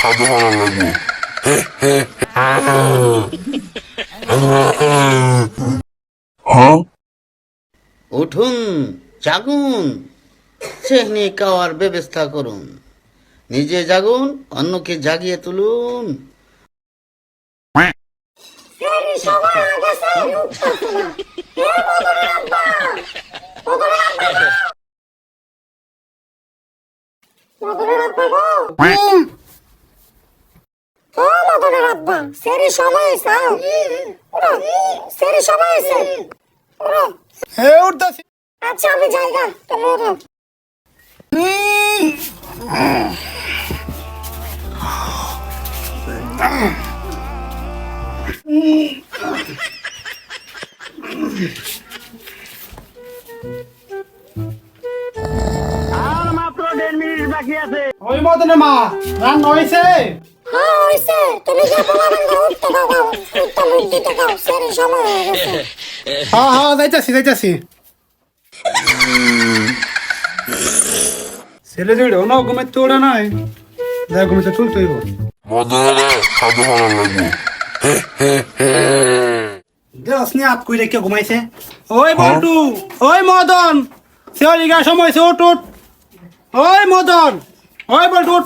খাদ্য ভালো লাগবে হ্যাঁ উঠুন জাগুন সেহনি খাওয়ার ব্যবস্থা করুন। নিজে জাগুন অন্যকে জাগিয়ে তুলুন। সেরি সময় এসে সেরি সময় উঠতাছি আচ্ছা আমি জায়গা তুমি উঠো। ওই মদনে মা রান্না হয়েছে হ্যাঁ হয়েছে তুমি যে না উঠতে দাও উঠতে মুখ দিতে দাও সেরি সময় হয়ে গেছে। হ্যাঁ হ্যাঁ যাইতাছি যাইতাছি। ছেলে দুটো না ঘুমে তো ওরা নাই দেখ ঘুমে তো মদনে ভালো লাগবে। আপ কই রেখে ঘুমাইছে? ওই বল্টু ওই মদন। সেওরি গা সময় সে ওট উঠ। ওই মদন ওই বল্টু উঠ।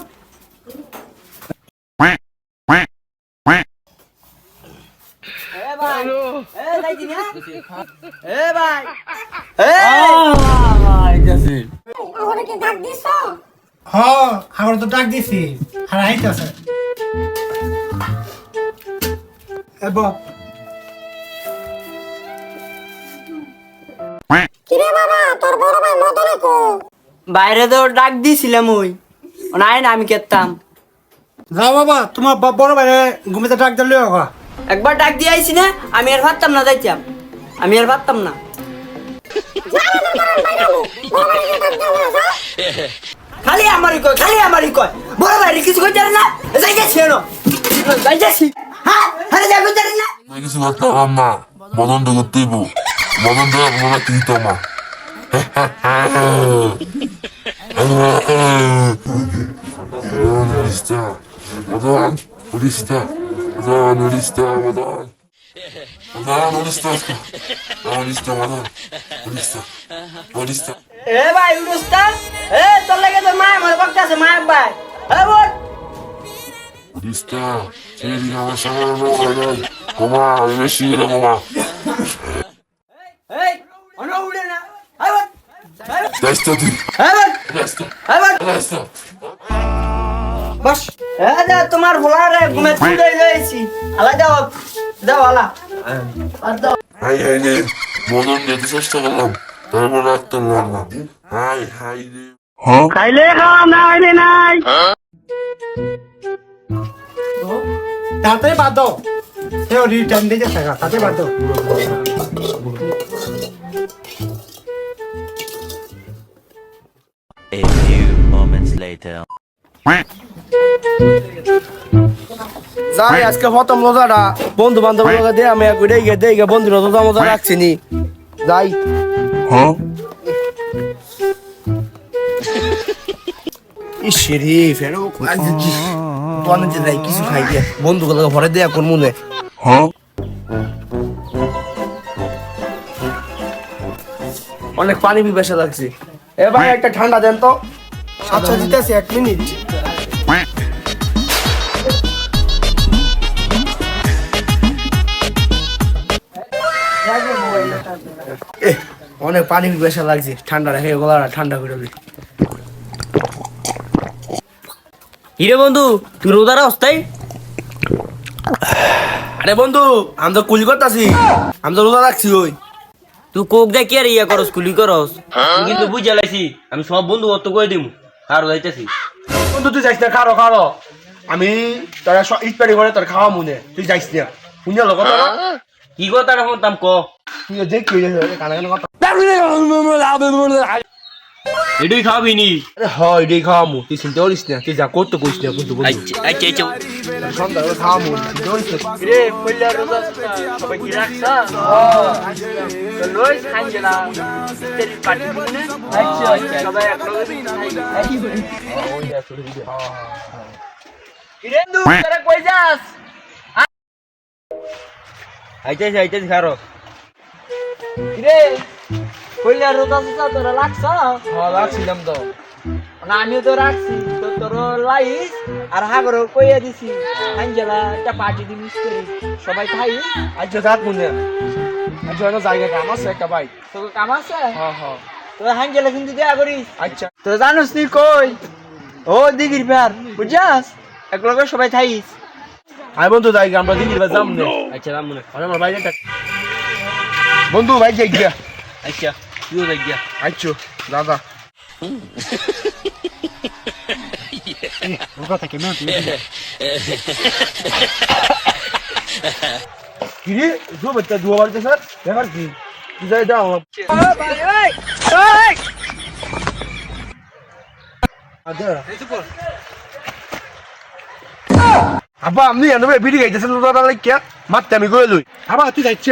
ডাক দিছো? হ্যাঁ আমার তো ডাক দিছি। আর কিরে বাবা তোর বড় ভাই মদনে কো? বাইরে তো ডাক দিছিলাম ওই। নাই না আমি কেতাম যাও বাবা তোমার বা- বড় ভাই ঘুমিতে ডাক দিলে একবার ডাক দিয়ে আইছি না আমি আর ভাবতাম না যাইতাম। আমি আর ভাবতাম না। খালি আমারই কয় খালি আমারই কয়। বড় ভাই কিছু কইতে না যাই যাচ্ছি এনো। যাই যাচ্ছি হ্যাঁ আরে যাই কইতে না। কিছু করতাম না। মদন তো করতেইব মদন তো আপনারা কিন্তু মা মদন উড়িষ্যা মদন উড়িষ্যা মদন মদন উড়িষ্যা উড়িষ্যা মদন উড়িষ্যা উড়িষ্যা এ ভাই উড়ুস্তা এ, তোর লাগে তো মায় আমার বকতাছে মায় ভাই। এ বল। উড়িষ্যা সেই আমার সামনে করে কোমা আমি বেশি গেলে কোমা এই অন উড়ে না এ বল বল ব্যস্ত বস এ দে তোমার ভোলারে ঘুমে তুলে লইছি আলা দাও দাও আলা। আর দাও। হাই হাই রে। মদন যেতে চেষ্টা করলাম। তারপর রাখতে পারলাম। না হাই হাই রে। হ্যাঁ? খাইলে খাওয়া না হইলে নাই। তাতে বাদ দাও। সেও রিটার্ন দিয়ে যাচ্ছে তাতে বাদ দাও। A few moments later. যাই আজকে প্রথম রোজাটা। বন্ধু বান্ধব লোক দিয়ে আমি এক গিয়ে দিয়ে বন্ধু রোজা মজা রাখছি নি যাই। হ্যাঁ। ইসেরি ফেরো যে যাই কিছু খাই দিয়ে বন্ধু গুলো ভরে দেয়া কোন মনে। হ্যাঁ। অনেক পানি পিপাসা লাগছে। এ ভাই একটা ঠান্ডা দেন তো। আচ্ছা দিতেছি এক মিনিট। অনেক পানি পিপাসা লাগছে ঠান্ডা রেখে গলাটা ঠান্ডা করে দিই। হিরে বন্ধু তুই রোদারা অস্তাই আরে বন্ধু আমি তো কুলি করতেছি। আমি তো রোজা রাখছি ওই। তুই কোক দেখ আর ইয়া করস কুলি করস? কিন্তু বুঝে লাইছি আমি সব বন্ধু অত কই দিমু। আর যাইতেছি। বন্ধু তুই যাইস না খারো খারো। আমি তোরা ইটপাড়ি করে তোর খাওয়া মনে তুই যাইস না। শুনে লোক কি কথা এখন ক? তুই যে কানে কানে কথা এটাই খাবি নি আরে হয় এটাই খাওয়ামু তুই চিন্তা করিস না তুই যা করতে করিস না কিন্তু আচ্ছা আচ্ছা আচ্ছা সন্ধ্যাবেলা খাওয়ামু চিন্তা করিস না রে কইলা রোজা সবাই কি রাখছা তো লই খাইছে না তেরি পাটি দিনে আচ্ছা আচ্ছা সবাই একলগে খাই কিরে দু তোরা কই যাস আইতেছি আইতেছি খারো কিরে কইলা রোজা সুজা তোরা লাগছা হ্যাঁ রাখছিলাম তো। না আমিও তো রাখছি। তো তোর লাইস আর হাগর কইয়া দিছি। আঞ্জেলা একটা পার্টি দি মিস করি। সবাই খাই। আচ্ছা থাক মনে একটা জায়গা কাম আছে একটা বাইক তোকে কাম আছে? হ্যাঁ হ্যাঁ। তো হাঞ্জেলা কিন্তু দেয়া করিস। আচ্ছা। তো জানোস তুই কই? ও দিঘির পার বুঝছাস? একলগে সবাই থাইস আই বন্ধু জায়গা আমরা দিদির বাড়ি যাম না। আচ্ছা রাম মনে আমার থাক। বন্ধু ভাই যাই গিয়া। আচ্ছা। তুইও দেখ গিয়া আচ্ছা দাদা ওর কথা কেমন তুই কি রে দু বাচ্চা দু বাড়িতে স্যার ব্যাপার কি যাই দাও আব্বা আপনি এনে বিড়ি খাইতেছেন দাদা লাগিয়া মারতে আমি গয়ে লই আবার তুই যাচ্ছি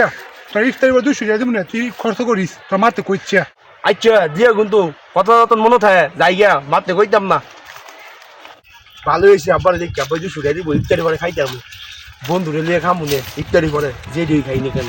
তোর তারিখ করে দুশো টাকা দিব না তুই খরচ করিস তোর মারতে কইছে আচ্ছা দিয়া কিন্তু কথা তোর মনে থাকে যাই গিয়া মারতে কইতাম না। ভালো হয়েছে আবার দেখি আবার যে সুগাই দিব ইফতারি করে খাইতাম বন্ধুরে লিয়ে খামুনে ইফতারি করে যে দিয়ে খাইনি কেন?